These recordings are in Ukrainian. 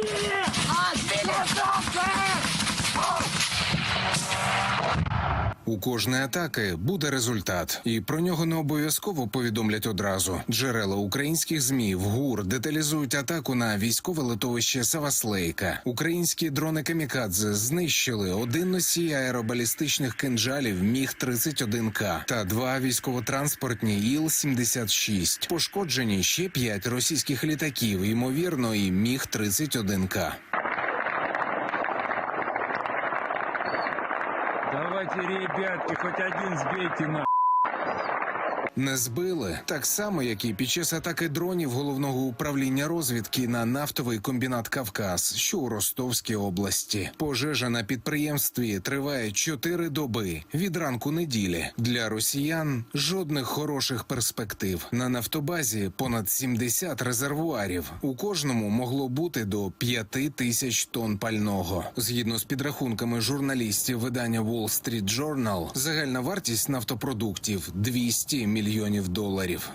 Yeah! У кожної атаки буде результат, і про нього не обов'язково повідомлять одразу. Джерела українських змі в ГУР деталізують атаку на військове литовище Саваслейка. Українські дрони камікадзе знищили один носій аеробалістичних кинджалів Міг 31 к та два військово-транспортні Іл 76 Пошкоджені ще п'ять російських літаків, ймовірно, і Міг 31 к Давайте, ребятки, хоть один сбейте на. Не збили так само, як і під час атаки дронів головного управління розвідки на нафтовий комбінат Кавказ, що у Ростовській області. Пожежа на підприємстві триває чотири доби від ранку неділі. Для росіян жодних хороших перспектив. На нафтобазі понад 70 резервуарів. У кожному могло бути до 5 тисяч тонн пального. Згідно з підрахунками журналістів видання Wall Street Journal, загальна вартість нафтопродуктів 200 мільйонів доларів.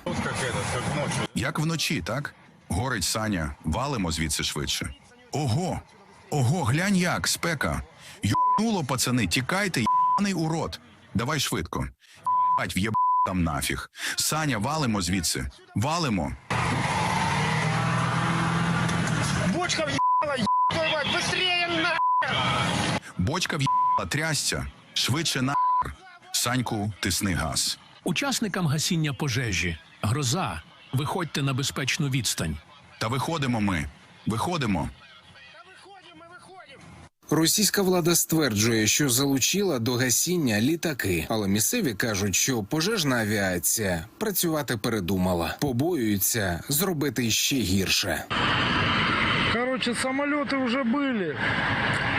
Як вночі, так? Горить Саня, валимо звідси швидше. Ого! Ого, глянь як, спека. Йобнуло, пацани, тікайте, єбаний урод. Давай швидко. Єбать, в'єб там нафіг. Саня, валимо звідси. Валимо. Бочка въебала, ебаную мать, быстрее на! Бочка в'єбала, трясця. Швидше на. Саньку, тисни газ. Учасникам гасіння пожежі, гроза, виходьте на безпечну відстань. Та виходимо ми. Виходимо. Выходим, мы выходим! Російська влада стверджує, що залучила до гасіння літаки, але місцеві кажуть, що пожежна авіація працювати передумала, побоюються зробити ще гірше. Короче, самолеты уже были.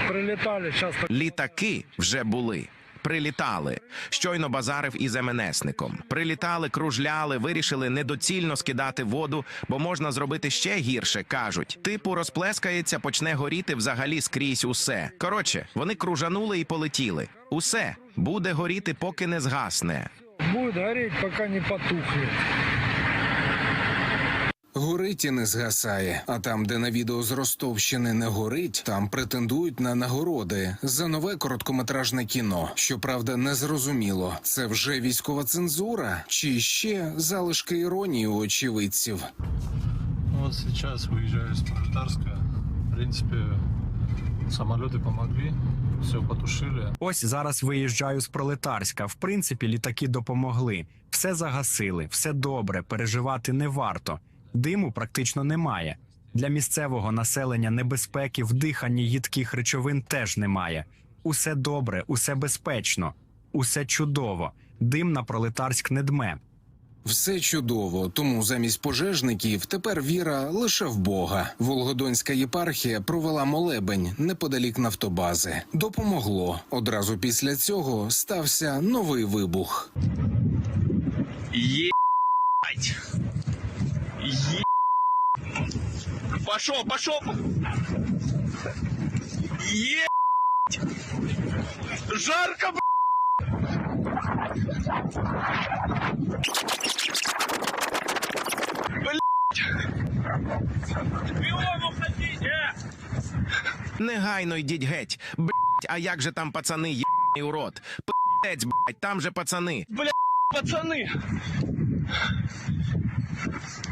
Прилетали, сейчас Літаки вже були. Прилітали. Щойно базарив із МНСником. Прилітали, кружляли, вирішили недоцільно скидати воду, бо можна зробити ще гірше, кажуть. Типу розплескається, почне горіти взагалі скрізь усе. Коротше, вони кружанули і полетіли. Усе буде горіти, поки не згасне. Буде горіти, поки не потухнет. Горить і не згасає. А там, де на відео з Ростовщини не горить, там претендують на нагороди за нове короткометражне кіно. Щоправда, не зрозуміло, це вже військова цензура чи ще залишки іронії у очевидців. Ну, Вот сейчас выезжаю из Пролетарска. В принципе, самолеты помогли, все потушили. Ось зараз виїжджаю з пролетарська. В принципі, літаки допомогли. Все загасили, все добре, переживати не варто. Диму практично немає. Для місцевого населення небезпеки в диханні їдких речовин теж немає. Усе добре, усе безпечно, усе чудово. Дим на пролетарськ не дме. Все чудово, тому замість пожежників тепер віра лише в Бога. Волгодонська єпархія провела молебень неподалік нафтобази. Допомогло. Одразу після цього стався новий вибух. Пошел, пошел! Е! Жарко, уходите! Негайно йдіть геть. Блять, а як же там пацани, єбаний урод? Пець, блять, там же пацани. Пацаны! Ебать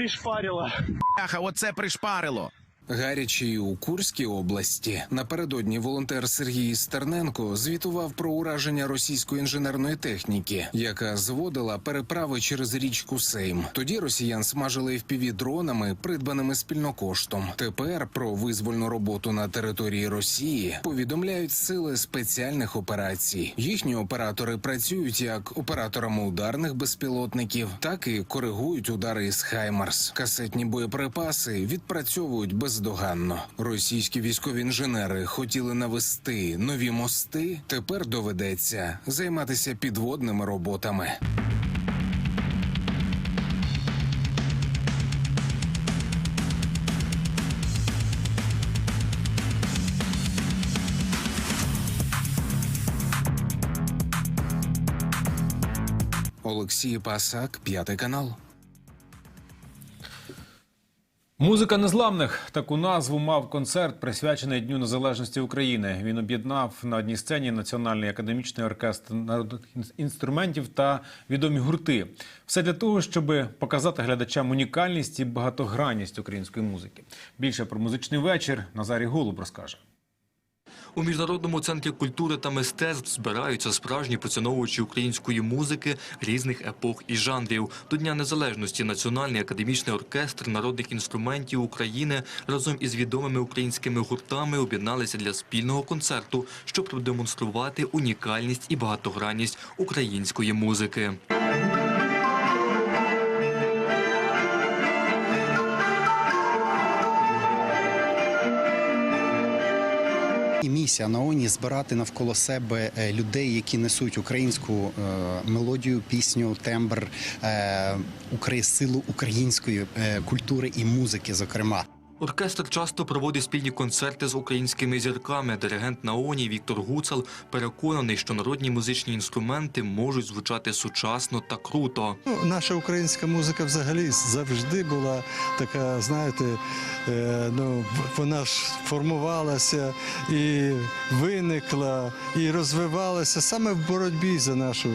пришпарило. Бляха, оце пришпарило. Гаряче у Курській області напередодні волонтер Сергій Стерненко звітував про ураження російської інженерної техніки, яка зводила переправи через річку Сейм. Тоді росіян смажили fpv дронами, придбаними спільнокоштом. Тепер про визвольну роботу на території Росії повідомляють сили спеціальних операцій. Їхні оператори працюють як операторами ударних безпілотників, так і коригують удари із Хаймарс. Касетні боєприпаси відпрацьовують бездоганно. Російські військові інженери хотіли навести нові мости. Тепер доведеться займатися підводними роботами. Олексій Пасак, п'ятий канал. Музика незламних таку назву мав концерт, присвячений Дню Незалежності України. Він об'єднав на одній сцені Національний академічний оркестр народних інструментів та відомі гурти. Все для того, щоб показати глядачам унікальність і багатогранність української музики. Більше про музичний вечір Назарій Голуб розкаже. У міжнародному центрі культури та мистецтв збираються справжні поціновувачі української музики різних епох і жанрів. До Дня Незалежності Національний академічний оркестр народних інструментів України разом із відомими українськими гуртами об'єдналися для спільного концерту, щоб продемонструвати унікальність і багатогранність української музики. І місія Наоні збирати навколо себе е, людей, які несуть українську е, мелодію, пісню, тембр, е, силу української культури і музики, зокрема. Оркестр часто проводить спільні концерти з українськими зірками. Диригент Наоні Віктор Гуцал переконаний, що народні музичні інструменти можуть звучати сучасно та круто. Ну, наша українська музика взагалі завжди була така, знаєте, е, ну, вона ж формувалася і виникла, і розвивалася саме в боротьбі за нашу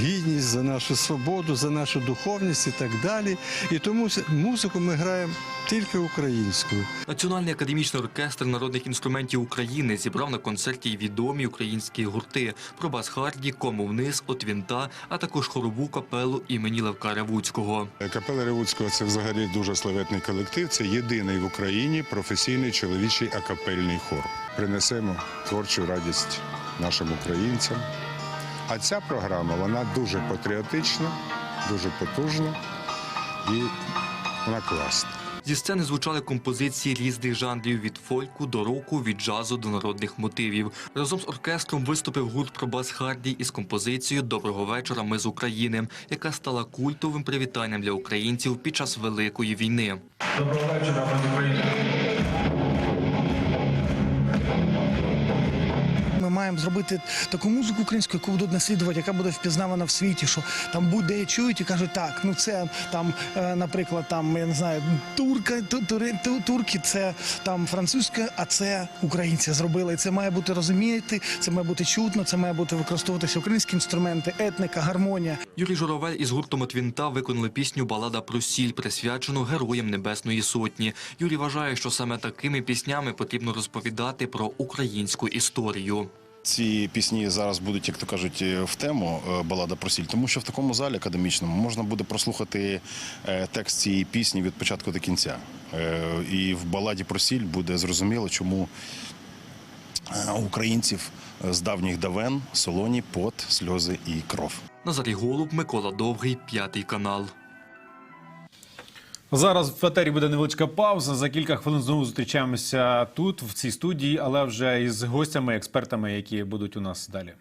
гідність, за нашу свободу, за нашу духовність і так далі. І тому музику ми граємо тільки українською. Національний академічний оркестр народних інструментів України зібрав на концерті й відомі українські гурти про бас-харді, кому вниз, от вінта, а також хорову капелу імені Левка Ревуцького. Капела Ревуцького це взагалі дуже славетний колектив. Це єдиний в Україні професійний чоловічий акапельний хор. Принесемо творчу радість нашим українцям. А ця програма вона дуже патріотична, дуже потужна і вона класна. Зі сцени звучали композиції різних жанрів від фольку до року, від джазу до народних мотивів. Разом з оркестром виступив гурт Пробас Харді із композицією Доброго вечора. Ми з України, яка стала культовим привітанням для українців під час великої війни. Доброго вечора, ми з України. Маємо зробити таку музику українську, яку будуть наслідувати, яка буде впізнавана в світі. Що там буде чують і кажуть, так, ну це там, е, наприклад, там я не знаю, турка, ту- тури- турки, це там французька, а це українці зробили. І це має бути розуміти, це має бути чутно, це має бути використовуватися українські інструменти, етника, гармонія. Юрій Журавель із гуртом «Отвінта» виконали пісню Балада про сіль, присвячену героям Небесної Сотні. Юрій вважає, що саме такими піснями потрібно розповідати про українську історію. Ці пісні зараз будуть, як то кажуть, в тему е, балада про сіль, тому що в такому залі академічному можна буде прослухати е, текст цієї пісні від початку до кінця. Е, І в баладі про сіль буде зрозуміло, чому е, українців з давніх давен солоні, пот, сльози і кров. Назарій Голуб, Микола Довгий, п'ятий канал. Зараз в етері буде невеличка пауза. За кілька хвилин знову зустрічаємося тут, в цій студії, але вже із гостями, експертами, які будуть у нас далі.